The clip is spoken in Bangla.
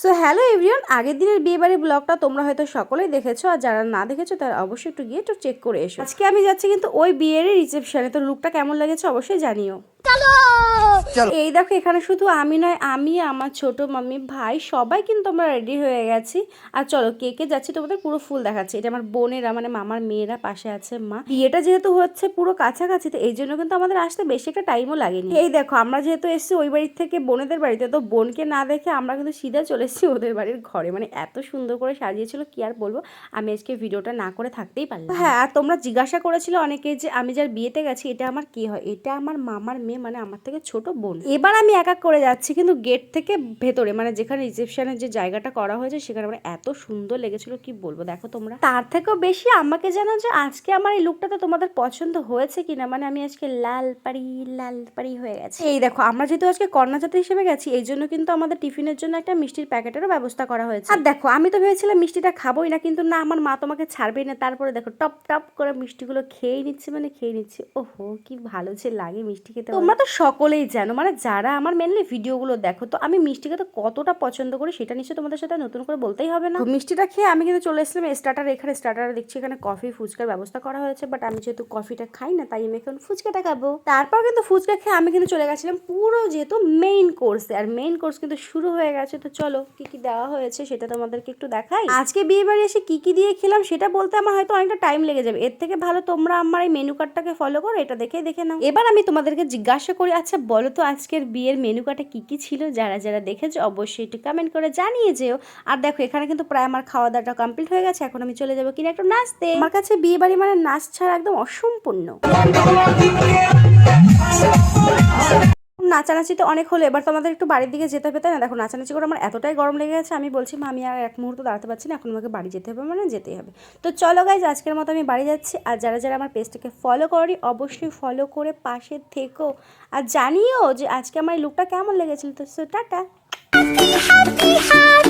সো হ্যালো এভরিওয়ান আগের দিনের বিয়েবাড়ির ব্লগটা তোমরা হয়তো সকলেই দেখেছ, আর যারা না দেখেছ, তারা অবশ্যই একটু গিয়ে একটু চেক করে এসো। আজকে আমি যাচ্ছি কিন্তু ওই বিয়ের রিসেপশনে তো লুকটা কেমন লেগেছে অবশ্যই জানিও। এই দেখো এখানে শুধু আমি নয় আমি আমার ছোট মাম্মি ভাই সবাই কিন্তু আমরা রেডি হয়ে গেছি। আর চলো কে কে যাচ্ছি তোমাদের পুরো ফুল দেখাচ্ছি। এটা আমার বোনেরা মানে মামার মেয়েরা পাশে আছে মা। বিয়েটা যেহেতু হচ্ছে পুরো কাছাকাছি তো এই জন্য কিন্তু আমাদের আসতে বেশি একটা টাইমও লাগেনি। এই দেখো আমরা যেহেতু এসেছি ওই বাড়ির থেকে বোনেদের বাড়িতে তো বোনকে না দেখে আমরা কিন্তু সিধা চলে এসেছি ওদের বাড়ির ঘরে। মানে এত সুন্দর করে সাজিয়েছিল কি আর বলব? আমি আজকে ভিডিওটা না করে থাকতেই পারলাম হ্যাঁ আর তোমরা জিজ্ঞাসা করেছিল অনেকে যে আমি যার বিয়েতে গেছি এটা আমার কি হয়? এটা আমার মামার মেয়ে মানে আমার থেকে ছোট বোন। এবার আমি এক এক করে যাচ্ছি কিন্তু গেট থেকে ভেতরে মানে যেখানে রিসেপশনের যে জায়গাটা করা হয়েছে সেখানে আমার এত সুন্দর লেগেছিল, কি বলব? দেখো তোমরা। তার থেকেও বেশি আমাকে জানো যে আজকে আমার এই লুকটা তো তোমাদের পছন্দ হয়েছে কিনা? মানে আমি আজকে লাল পাড়ি লাল পাড়ি হয়ে গেছে। এই দেখো, আমরা যেহেতু আজকে কর্ণাজাতি হিসেবে গেছি, এই জন্য কিন্তু আমাদের টিফিনের জন্য একটা মিষ্টির প্যাকেটেরও ব্যবস্থা করা হয়েছে। আর দেখো, আমি তো ভেবেছিলাম মিষ্টিটা খাবোই না, কিন্তু না, আমার মা তোমাকে ছাড়বেই না। তারপরে দেখো, টপ টপ করে মিষ্টিগুলো খেয়ে নিচ্ছে মানে খেয়ে নিচ্ছে। ওহো, কি ভালো যে লাগে মিষ্টি খেতে। তোমরা তো সকলেই জানো মানে যারা আমার মেনলি ভিডিওগুলো দেখো, তো আমি মিষ্টি খেতে কতটা পছন্দ করি সেটা নিশ্চয়ই তোমাদের সাথে নতুন করে বলতেই হবে না। মিষ্টিটা খেয়ে আমি কিন্তু চলে এসেছিলাম স্টার্টার এখানে স্টার্টার দেখছি এখানে কফি ফুচকার ব্যবস্থা করা হয়েছে বাট আমি যেহেতু কফিটা খাই না, তাই আমি এখন ফুচকাটা খাব। তারপর কিন্তু ফুচকা খেয়ে আমি কিন্তু চলে গেছিলাম পুরো যেহেতু মেইন কোর্সে আর মেইন কোর্স কিন্তু শুরু হয়ে গেছে, তো চলো কি কি দেওয়া হয়েছে সেটা তোমাদেরকে একটু দেখাই। আজকে বিয়ে বাড়ি এসে কি কি দিয়ে খেলাম সেটা বলতে আমার হয়তো অনেকটা টাইম লেগে যাবে, এর থেকে ভালো তোমরা আমার এই মেনু কার্ডটাকে ফলো করো, এটা দেখেই দেখে নাও। এবার আমি তোমাদেরকে জিজ্ঞাসা করি আচ্ছা বলো তো আজকের বিয়ের মেনু কাটা কী কী ছিল? যারা যারা দেখেছ অবশ্যই একটু কমেন্ট করে জানিয়ে যেও। আর দেখো, এখানে কিন্তু প্রায় আমার খাওয়া দাওয়াটা কমপ্লিট হয়ে গেছে। এখন আমি চলে যাব কিনা একটু নাচতে। আমার কাছে বিয়ে বাড়ি মানে নাচ ছাড়া একদম অসম্পূর্ণ। নাচানাচি তো অনেক হলো এবার তোমাদের একটু বাড়ির দিকে যেতে হবে তাই না? দেখো নাচানাচি করে আমার এতটাই গরম লেগে গেছে আমি বলছি মা আমি আর এক মুহূর্ত দাঁড়াতে পারছি না এখন আমাকে বাড়ি যেতে হবে মানে যেতেই হবে। তো চলো গাইজ আজকের মতো আমি বাড়ি যাচ্ছি আর যারা যারা আমার পেজটাকে ফলো করি অবশ্যই ফলো করে পাশে থেকো। আর জানিও যে আজকে আমার এই লুকটা কেমন লেগেছিল তো টাটা! happy, happy.